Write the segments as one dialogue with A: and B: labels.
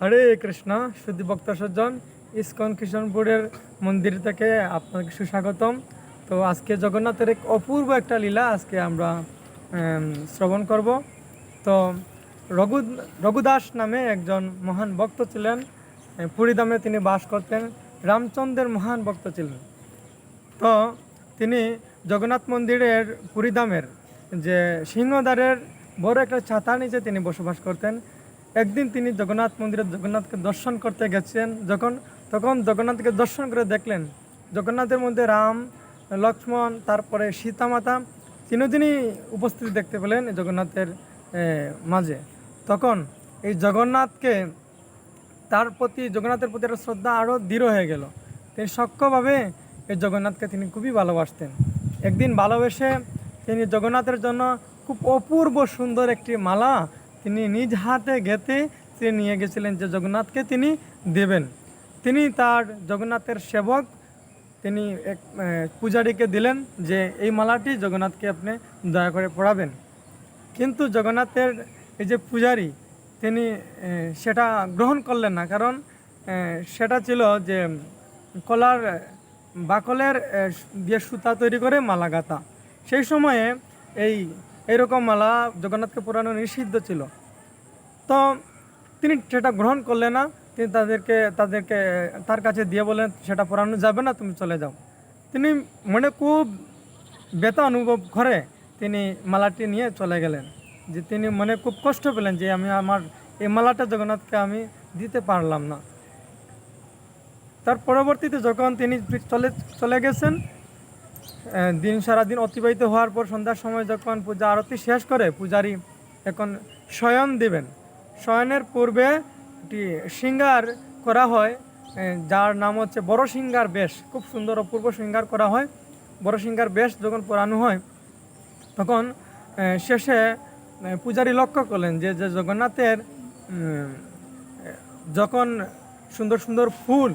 A: হরে কৃষ্ণ, শুদ্ধি বক্তা সজ্জন, ইস্কন কিশনপুরের মন্দির থেকে আপনাকে সুস্বাগতম। তো আজকে জগন্নাথের এক অপূর্ব একটা লীলা আজকে আমরা শ্রবণ করব। তো রঘু, রঘুদাস নামে একজন মহান ভক্ত ছিলেন, পুরীধামে তিনি বাস করতেন, রামচন্দ্রের মহান ভক্ত ছিলেন। তো তিনি জগন্নাথ মন্দিরের পুরীধামের যে সিংহদ্বারের বড় একটা ছাতা নিচে তিনি বসবাস করতেন একদিন তিনি জগন্নাথ মন্দিরে জগন্নাথকে দর্শন করতে গেছেন। যখন, তখন জগন্নাথকে দর্শন করে দেখলেন, জগন্নাথের মধ্যে রাম, লক্ষ্মণ, তারপরে সীতা মাতা তিনদিনই উপস্থিতি দেখতে পেলেন জগন্নাথের মাঝে। তখন এই জগন্নাথকে তার প্রতি, জগন্নাথের প্রতি একটা শ্রদ্ধা আরও দৃঢ় হয়ে গেল। তিনি সক্ষভাবে এই জগন্নাথকে তিনি খুবই ভালোবাসতেন। একদিন ভালোবেসে তিনি জগন্নাথের জন্য খুব অপূর্ব সুন্দর একটি মালা তিনি নিজ হাতে গেঁথে তিনি নিয়ে গেছিলেন যে জগন্নাথকে তিনি দেবেন। তিনি তার জগন্নাথের সেবক, তিনি এক পূজারীকে দিলেন যে এই মালাটি জগন্নাথকে আপনি দয়া করে পড়াবেন। কিন্তু জগন্নাথের এই যে পূজারী, তিনি সেটা গ্রহণ করলেন না। কারণ সেটা ছিল যে কলার বাকলের দিয়ে সুতা তৈরি করে মালা গাঁথা সেই সময়ে এই এরকম মালা জগন্নাথকে পরানো নিষিদ্ধ ছিল। তো তিনি সেটা গ্রহণ করলেন না, তিনি তাদেরকে তাদেরকে তার কাছে দিয়ে বলেন সেটা পড়ানো যাবে না, তুমি চলে যাও। তিনি মনে খুব ব্যথা অনুভব করে তিনি মালাটি নিয়ে চলে গেলেন। যে তিনি মনে খুব কষ্ট পেলেন যে আমি আমার এই মালাটা জগন্নাথকে আমি দিতে পারলাম না। তার পরবর্তীতে যখন তিনি চলে চলে গেছেন দিন সারাদিন অতিবাহিত হওয়ার পর সন্ধ্যার সময় যখন পূজা আরতি শেষ করে, পূজারি এখন শয়ন দেবেন। শয়নের পূর্বে একটি শৃঙ্গার করা হয় যার নাম হচ্ছে বড় সিঙ্গার বেশ। খুব সুন্দর অপূর্ব শৃঙ্গার করা হয়। বড় সিঙ্গার বেশ যখন পরানো হয়, তখন শেষে পূজারী লক্ষ্য করলেন যে যে জগন্নাথের যখন সুন্দর সুন্দর ফুল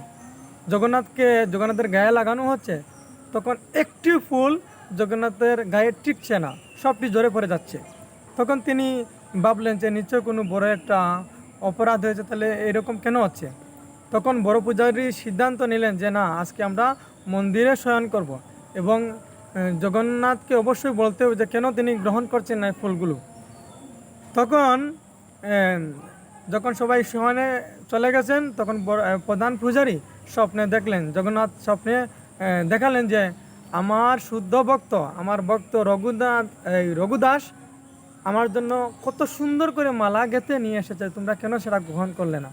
A: জগন্নাথকে, জগন্নাথের গায়ে লাগানো হচ্ছে তখন একটি ফুল জগন্নাথের গায়ে টিকছে না, সবটি জোরে পড়ে যাচ্ছে। তখন তিনি ভাবলেন যে নিশ্চয় কোনো বড় একটা অপরাধ হয়েছে, তাহলে এরকম কেন হচ্ছে? তখন বড় পূজারী সিদ্ধান্ত নিলেন যে না, আজকে আমরা মন্দিরে শয়ন করব এবং জগন্নাথকে অবশ্যই বলতে হবে যে কেন তিনি গ্রহণ করছেন না ফুলগুলো। তখন যখন সবাই সমানে চলে গেছেন, তখন প্রধান পূজারী স্বপ্নে দেখলেন, জগন্নাথ স্বপ্নে দেখালেন যে আমার শুদ্ধ ভক্ত, আমার ভক্ত রঘুদাস এই রঘুদাস আমার জন্য কত সুন্দর করে মালা গেঁথে নিয়ে এসেছে। তোমরা কেন সেটা গ্রহণ করলে না?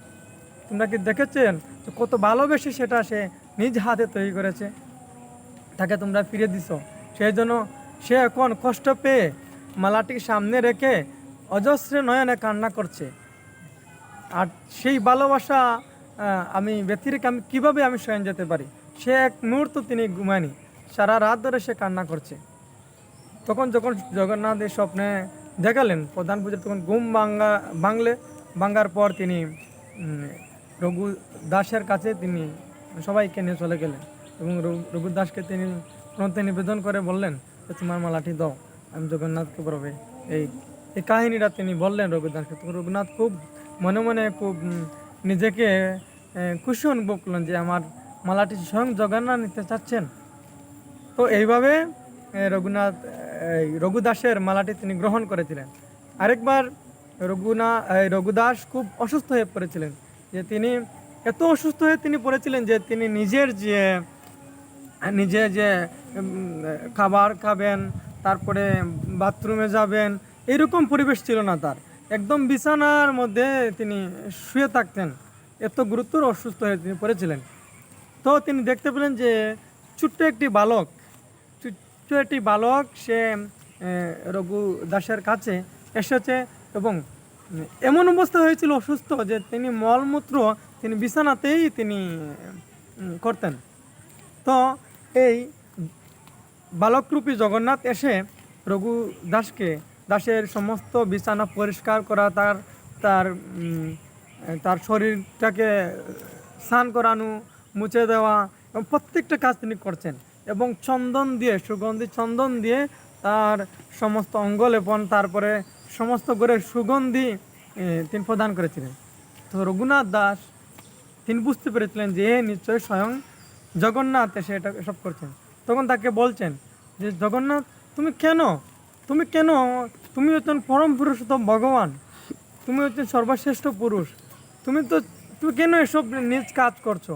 A: তোমরা কি দেখেছেন কত ভালোবেসে সেটা সে নিজ হাতে তৈরি করেছে? তাকে তোমরা ফিরে দিছ। সেই জন্য সে এখন কষ্ট পেয়ে মালাটি সামনে রেখে অজস্রে নয়নে কান্না করছে। আর সেই ভালোবাসা আমি ব্যতিরেক, আমি কীভাবে আমি স্বয়ং যেতে পারি? সে এক মুহূর্ত তিনি ঘুমায়নি। সারা রাত ধরে সে কান্না করছে। তখন যখন জগন্নাথ এই স্বপ্নে দেখালেন প্রধান পুজো তখন ঘুম ভাঙ্গা, ভাঙলে, ভাঙ্গার পর তিনি রঘু দাসের কাছে তিনি সবাইকে নিয়ে চলে গেলেন এবং রঘু- দাসকে তিনি প্রণতি নিবেদন করে বললেন যে, তোমার মালাটি দাও, আমি জগন্নাথকে পড়বে। এই এই কাহিনীটা তিনি বললেন রঘুদাসকে তখন রঘুনাথ খুব মনে মনে খুব নিজেকে খুশি অনুভব করলেন যে, আমার মালাটি স্বয়ং জগন্নাথ নিতে চাচ্ছেন। তো এইভাবে রঘুনাথ, এই, রঘুদাসের মালাটি তিনি গ্রহণ করেছিলেন। আরেকবার রঘুনা রঘুদাস খুব অসুস্থ হয়ে পড়েছিলেন। যে তিনি এত অসুস্থ হয়ে তিনি পড়েছিলেন যে তিনি নিজের যে, নিজে যে খাবার খাবেন, তারপরে বাথরুমে যাবেন এরকম পরিবেশ ছিল না তার। একদম বিছানার মধ্যে তিনি শুয়ে থাকতেন। এত গুরুতর অসুস্থ হয়ে তিনি পড়েছিলেন। তো তিনি দেখতে পেলেন যে ছোট্ট একটি বালক, ছোট্ট একটি বালক, সে রঘু দাসের কাছে এসেছে এবং এমন অবস্থা হয়েছিল অসুস্থ যে তিনি মলমূত্র তিনি বিছানাতেই তিনি করতেন। তো এই বালকরূপী জগন্নাথ এসে রঘু দাসকে, দাসের সমস্ত বিছানা পরিষ্কার করা, তার তার তার শরীরটাকে স্নান করানো মুছে দেওয়া এবং প্রত্যেকটা কাজ তিনি করছেন। এবং চন্দন দিয়ে, সুগন্ধি চন্দন দিয়ে তার সমস্ত অঙ্গ লেপন তারপরে সমস্ত ঘরের সুগন্ধি তিনি প্রদান করেছিলেন। তো রঘুনাথ দাস, তিনি বুঝতে পেরেছিলেন যে নিশ্চয় স্বয়ং জগন্নাথ এসে এটা এসব করছেন। তখন তাকে বলছেন যে, জগন্নাথ, তুমি কেন? তুমি কেন? তুমি হচ্ছেন পরম পুরুষোত্তম ভগবান। তুমি হচ্ছেন সর্বশ্রেষ্ঠ পুরুষ। তুমি তো, তুমি কেন এসব নিজ কাজ করছ?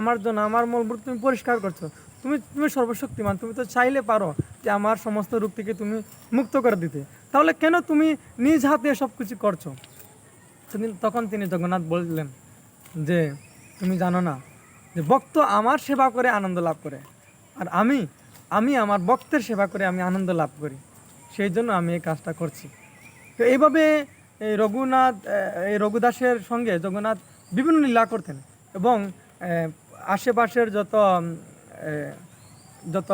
A: আমার জন্য, আমার মূলভূত তুমি পরিষ্কার করছ। তুমি তুমি সর্বশক্তিমান, তুমি তো চাইলে পারো যে আমার সমস্ত রূপ থেকে তুমি মুক্ত করে দিতে। তাহলে কেন তুমি নিজ হাতে সব কিছু করছ? তখন তিনি জগন্নাথ বললেন যে, তুমি জানো না যে ভক্ত আমার সেবা করে আনন্দ লাভ করে। আর আমি আমি আমার ভক্তের সেবা করে আমি আনন্দ লাভ করি। সেই জন্য আমি এই কাজটা করছি। তো এইভাবে এই রঘুনাথ এই রঘুদাসের সঙ্গে জগন্নাথ বিভিন্ন লীলা করতেন এবং আশেপাশের যত যত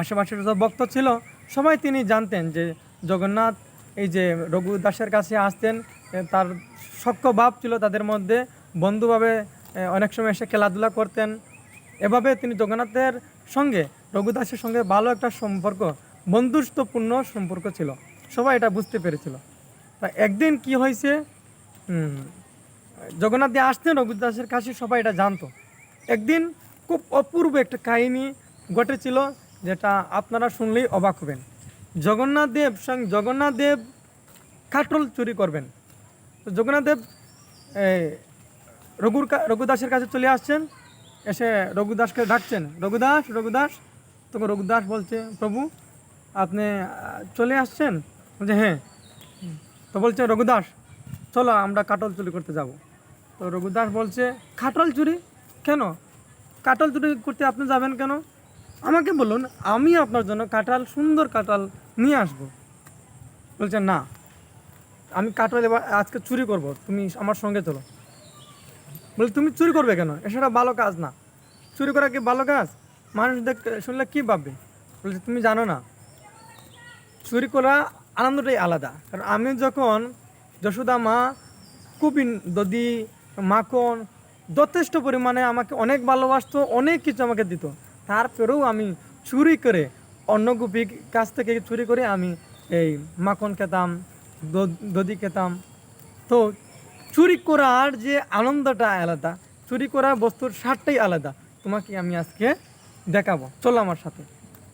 A: আশেপাশের যত ভক্ত ছিল, সবাই তিনি জানতেন যে জগন্নাথ, এই যে রঘুদাসের কাছে আসতেন তার সক্ষ ভাব ছিল তাদের মধ্যে। বন্ধুভাবে অনেক সময় এসে খেলাধুলা করতেন। এভাবে তিনি জগন্নাথের সঙ্গে রঘুদাসের সঙ্গে ভালো একটা সম্পর্ক, বন্ধুত্বপূর্ণ সম্পর্ক ছিল। সবাই এটা বুঝতে পেরেছিল। তা একদিন কি হয়েছে? জগন্নাথ দিয়ে আসতেন রঘুদাসের কাছে সবাই এটা জানতো। একদিন খুব অপূর্ব একটা কাহিনী ঘটেছিল যেটা আপনারা শুনলেই অবাক হবেন। জগন্নাথ দেব সঙ্গে জগন্নাথ দেব কাটল চুরি করবেন। তো জগন্নাথ দেব রঘুর রঘুদাসের কাছে চলে আসছেন, এসে রঘুদাসকে ডাকছেন, রঘুদাস রঘুদাস। তখন রঘুদাস বলছে, প্রভু, আপনি চলে আসছেন? বলছে হ্যাঁ। তো বলছে, রঘুদাস, চলো আমরা কাটল চুরি করতে যাব। তো রঘুদাস বলছে কাটল চুরি? কেন? কাটল চুরি করতে আপনি যাবেন কেন? আমাকে বলুন, আমি আপনার জন্য কাঁঠাল, সুন্দর কাঁঠাল নিয়ে আসব। বলছে, না, আমি কাঁঠাল এবার আজকে চুরি করব, তুমি আমার সঙ্গে চলো। বলে, তুমি চুরি করবে কেন? এসবটা ভালো কাজ না। চুরি করা কি ভালো কাজ? মানুষ দেখ শুনলে কী ভাববে? বলছে, তুমি জানো না, চুরি করা আনন্দটাই আলাদা। কারণ আমি যখন যশোদা মা খুবই দদি মাখন যথেষ্ট পরিমাণে আমাকে অনেক ভালোবাসতো, অনেক কিছু আমাকে দিত। তারপরেও আমি চুরি করে, অন্য গুপির কাছ থেকে চুরি করে আমি এই মাখন খেতাম, দধি খেতাম। তো চুরি করার যে আনন্দটা আলাদা, চুরি করা বস্তুর স্বাদটাই আলাদা। তোমাকে আমি আজকে দেখাবো। চলো আমার সাথে।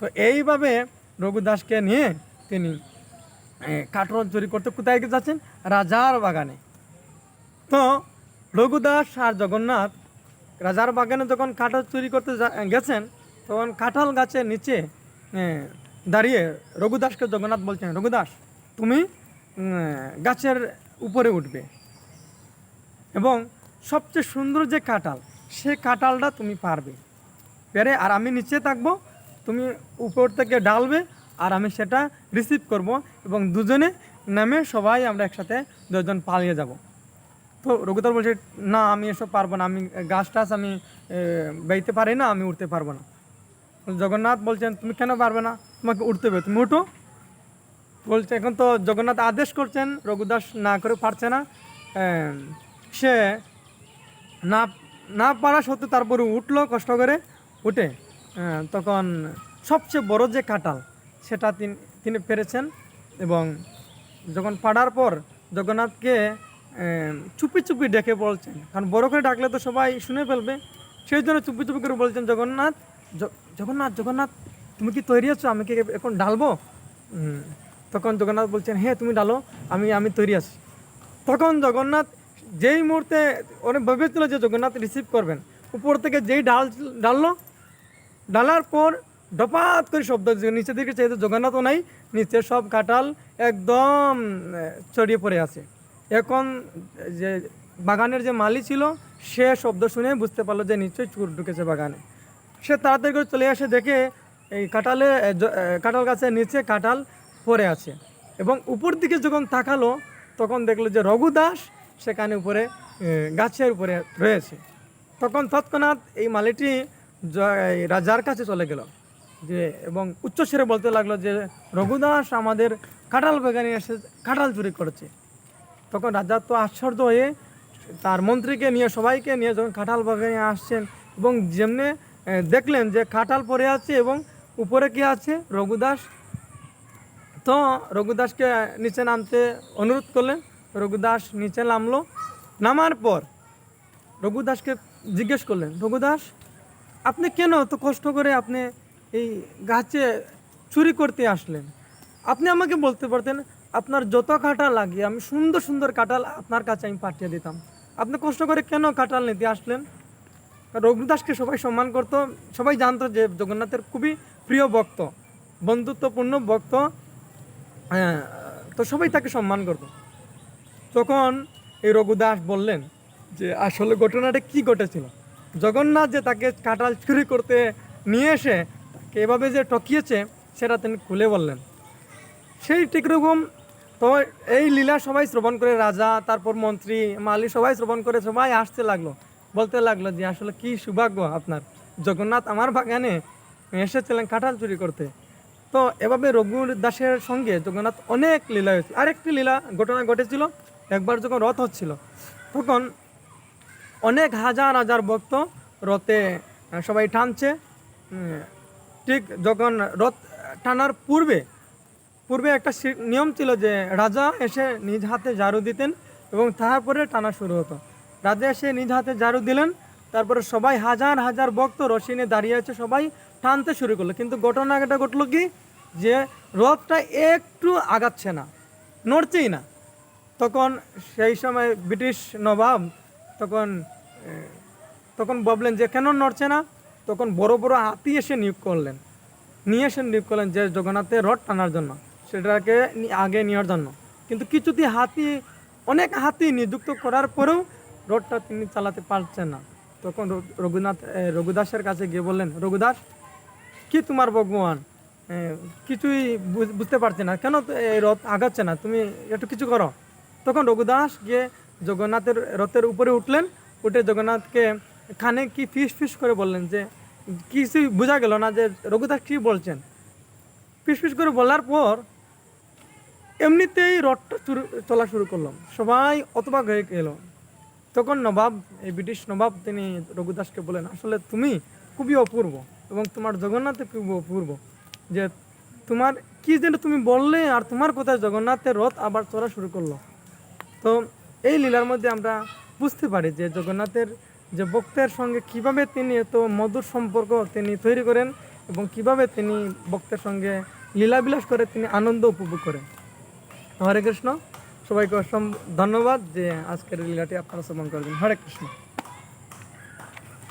A: তো এইভাবে রঘুদাসকে নিয়ে তিনি কাঠরোল চুরি করতে কোথায় যাচ্ছেন? রাজার বাগানে। তো রঘুদাস আর জগন্নাথ রাজার বাগানে যখন কাঁঠাল চুরি করতে গেছেন, তখন কাঁঠাল গাছের নিচে দাঁড়িয়ে রঘুদাসকে জগন্নাথ বলছেন, রঘুদাস, তুমি গাছের উপরে উঠবে এবং সবচেয়ে সুন্দর যে কাঁঠাল, সে কাঁঠালটা তুমি পারবে। পেরে আর আমি নিচে থাকব, তুমি উপর থেকে ডালবে আর আমি সেটা রিসিভ করব এবং দুজনে নামে সবাই আমরা একসাথে দুজন পালিয়ে যাব। তো রঘুদার বলছে, না, আমি এসব পারব না। আমি গাছ টাছ আমি বেইতে পারি না, আমি উঠতে পারব না। জগন্নাথ বলছেন, তুমি কেন পারবে না? তোমাকে উঠতে হবে। তুমি উঠো। বলছে, এখন তো জগন্নাথ আদেশ করছেন, রঘুদাস না করে পারছে না। সে না না পারা সত্ত্বেও তারপরে উঠল, কষ্ট করে উঠে। তখন সবচেয়ে বড় যে কাঁঠাল, সেটা তিনি পেরেছেন এবং যখন পাড়ার পর জগন্নাথকে চুপি চুপি ডেকে বলছেন। কারণ বড় করে ডাকলে তো সবাই শুনে ফেলবে। সেই জন্য চুপি চুপি করে বলছেন, জগন্নাথ জগন্নাথ জগন্নাথ, তুমি কি তৈরি আছো? আমি কি এখন ডালবো? তখন জগন্নাথ বলছেন হ্যাঁ তুমি ডালো, আমি আমি তৈরি আছি। তখন জগন্নাথ যেই মুহূর্তে অনেক ভেবেছিল যে জগন্নাথ রিসিভ করবেন, উপর থেকে যেই ডাল ডাললো, ডালার পর ডপাত করে শব্দ যে নিচে দিকে চাইতে জগন্নাথও নাই, নিচে সব কাঁঠাল একদম ছড়িয়ে পড়ে আছে। এখন যে বাগানের যে মালি ছিল, সে শব্দ শুনে বুঝতে পারল যে নিশ্চয়ই চুর ঢুকেছে বাগানে। সে তাড়াতাড়ি করে চলে আসে, দেখে এই কাঁঠালে কাঁঠাল গাছের নিচে কাঁঠাল পড়ে আছে এবং উপর দিকে যখন তাকালো, তখন দেখল যে রঘুদাস সেখানে উপরে গাছের উপরে রয়েছে। তখন তৎক্ষণাৎ এই মালিটি রাজার কাছে চলে গেল যে, এবং উচ্চস্বরে বলতে লাগল যে রঘুদাস আমাদের কাঁঠাল বাগানে এসে, কাঁঠাল চুরি করেছে। তখন রাজা তো আশ্চর্য হয়ে তার মন্ত্রীকে নিয়ে, সবাইকে নিয়ে যখন কাঁঠাল বাগানে আসছেন এবং যেমনি দেখলেন যে কাঁঠাল পরে আছে এবং উপরে কি আছে? রঘুদাস। তো রঘুদাসকে নিচে নামতে অনুরোধ করলেন। রঘুদাস নিচে নামলো। নামার পর রঘুদাসকে জিজ্ঞেস করলেন, রঘুদাস, আপনি কেন তো কষ্ট করে আপনি এই গাছে চুরি করতে আসলেন? আপনি আমাকে বলতে পারতেন আপনার যত কাঁঠাল লাগে আমি সুন্দর সুন্দর কাঁঠাল আপনার কাছে আমি পাঠিয়ে দিতাম। আপনি কষ্ট করে কেন কাঁঠাল নিতে আসলেন? রঘুদাসকে সবাই সম্মান করতো সবাই জানতো যে জগন্নাথের খুবই প্রিয় ভক্ত বন্ধুত্বপূর্ণ ভক্ত হ্যাঁ, তো সবাই তাকে সম্মান করতো। তখন এই রঘুদাস বললেন যে আসলে ঘটনাটা কি ঘটেছিল? জগন্নাথ যে তাকে কাঁঠাল চুরি করতে নিয়ে এসে তাকে এভাবে যে ঠকিয়েছে সেটা তিনি খুলে বললেন। সেই ঠিক রকম তো এই লীলা সবাই শ্রবণ করে, রাজা, তারপর মন্ত্রী, মালি সবাই শ্রবণ করে, সবাই আসতে লাগল। বলতে লাগল যে, আসলে কি সৌভাগ্য আপনার? জগন্নাথ আমার বাগানে এসেছিলেন কাঁঠাল চুরি করতে। তো এভাবে রঘুর দাসের সঙ্গে জগন্নাথ অনেক লীলা হয়েছে আরেকটি লীলা ঘটনা ঘটেছিল, একবার যখন রথ হচ্ছিল, তখন অনেক হাজার হাজার ভক্ত রথে, সবাই টানছে। ঠিক যখন রথ টানার পূর্বে পূর্বে একটা নিয়ম ছিল যে রাজা এসে নিজ হাতে ঝাড়ু দিতেন এবং তারপরে টানা শুরু হতো। রাজা এসে নিজ হাতে ঝাড়ু দিলেন, তারপরে সবাই হাজার হাজার ভক্ত রসিনে দাঁড়িয়ে আছে, সবাই টানতে শুরু করল। কিন্তু ঘটনা ঘটনাটা ঘটলো কি যে রথটা একটু আগাচ্ছে না, নড়ছেই না। তখন সেই সময় ব্রিটিশ নবাব তখন তখন ভাবলেন যে কেন নড়ছে না? তখন বড় বড় হাতি এসে নিয়োগ করলেন। নিয়ে এসে নিয়োগ করলেন যে জগন্নাথের রথ টানার জন্য। সেটাকে আগে নেওয়ার জন্য। কিন্তু কিছুটি হাতি, অনেক হাতি নিযুক্ত করার পরেও রথটা তিনি চালাতে পারছেন না। তখন রঘু- রঘুনাথ রঘুদাসের কাছে গিয়ে বললেন, রঘুদাস, কি তোমার ভগবান? কিছুই বুঝতে পারছি না। কেন এই রথ আগাচ্ছে না? তুমি একটু কিছু করো। তখন রঘুদাস গিয়ে জগন্নাথের রথের উপরে উঠলেন। উঠে জগন্নাথকে কানে কি ফিস ফিস করে বললেন যে, কিছুই বোঝা গেল না যে রঘুদাস কী বলছেন? ফিস ফিস করে বলার পর এমনিতেই রথটা চলা শুরু করলাম। সবাই অতবাক হয়ে গেল। তখন নবাব, এই ব্রিটিশ নবাব তিনি রঘুদাসকে বলেন, আসলে তুমি খুবই অপূর্ব এবং তোমার জগন্নাথে খুবই অপূর্ব যে তোমার কি যেন তুমি বললে আর তোমার কোথায় জগন্নাথের রথ আবার চলা শুরু করল। তো এই লীলার মধ্যে আমরা বুঝতে পারি যে জগন্নাথের যে ভক্তের সঙ্গে কীভাবে তিনি এত মধুর সম্পর্ক তিনি তৈরি করেন এবং কীভাবে তিনি ভক্তের সঙ্গে লীলাবিলাস করে তিনি আনন্দ উপভোগ করেন। হরে কৃষ্ণ। সবাইকে অসম ধন্যবাদ যে আজকের লীলাটি আপনারা শ্রবণ করবেন হরে কৃষ্ণ।